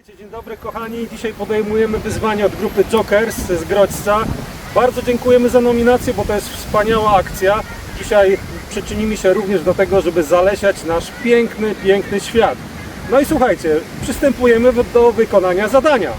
Słuchajcie, dzień dobry kochani. Dzisiaj podejmujemy wyzwanie od grupy Jokers z Grodźca. Bardzo dziękujemy za nominację, bo to jest wspaniała akcja. Dzisiaj przyczynimy się również do tego, żeby zalesiać nasz piękny, piękny świat. No i słuchajcie, przystępujemy do wykonania zadania.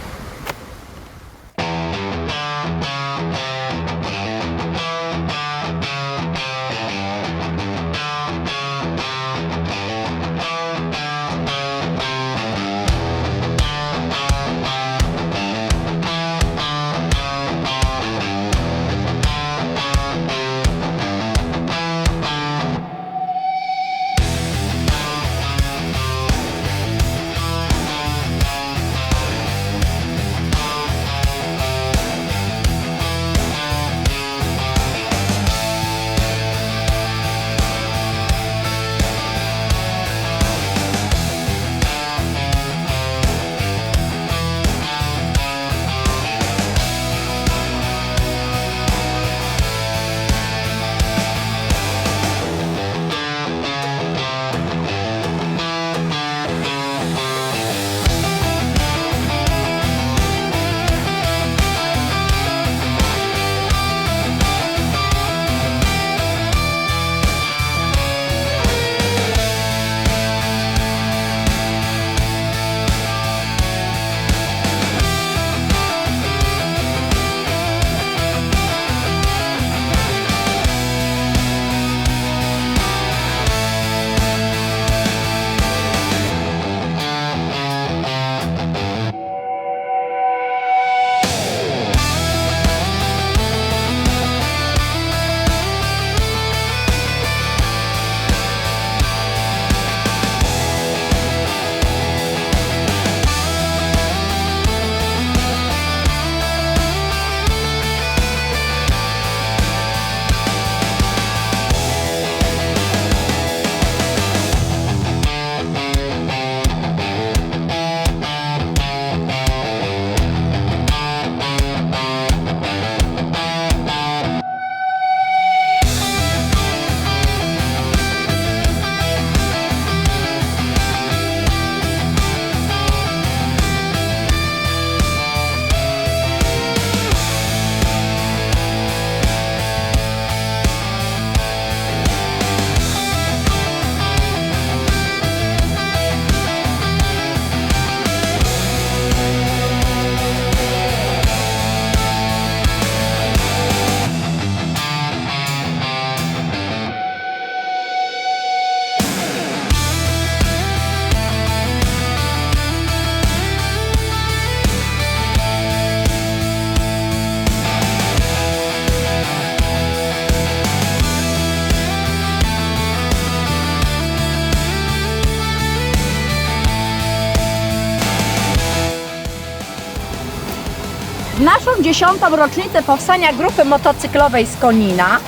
Naszą dziesiątą rocznicę powstania grupy motocyklowej z Konina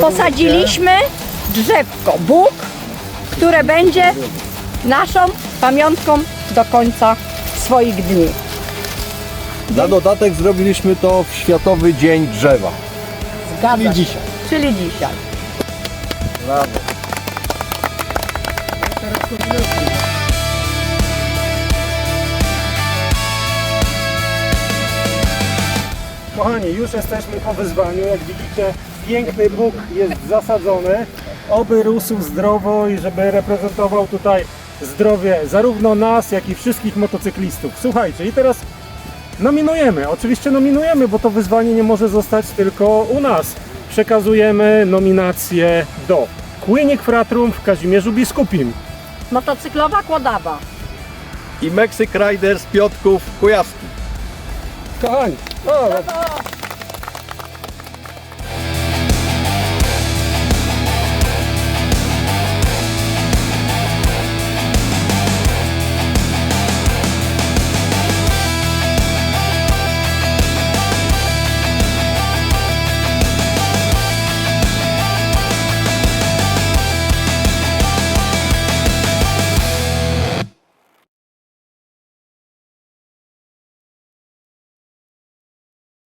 posadziliśmy drzewko Bóg, które będzie naszą pamiątką do końca swoich dni. Na dodatek zrobiliśmy to w Światowy Dzień Drzewa. Zgadza się. dzisiaj. Czyli dzisiaj. Brawo. Kochani, już jesteśmy po wyzwaniu. Jak widzicie, piękny Bóg jest zasadzony. Oby rósł zdrowo i żeby reprezentował tutaj zdrowie zarówno nas, jak i wszystkich motocyklistów. Słuchajcie, i teraz nominujemy. Oczywiście nominujemy, bo to wyzwanie nie może zostać tylko u nas. Przekazujemy nominację do Kłynik Fratrum w Kazimierzu Biskupim. Motocyklowa Kłodawa. I Mexic Riders Piotrków Kujawski. Kochani, o, Brawo!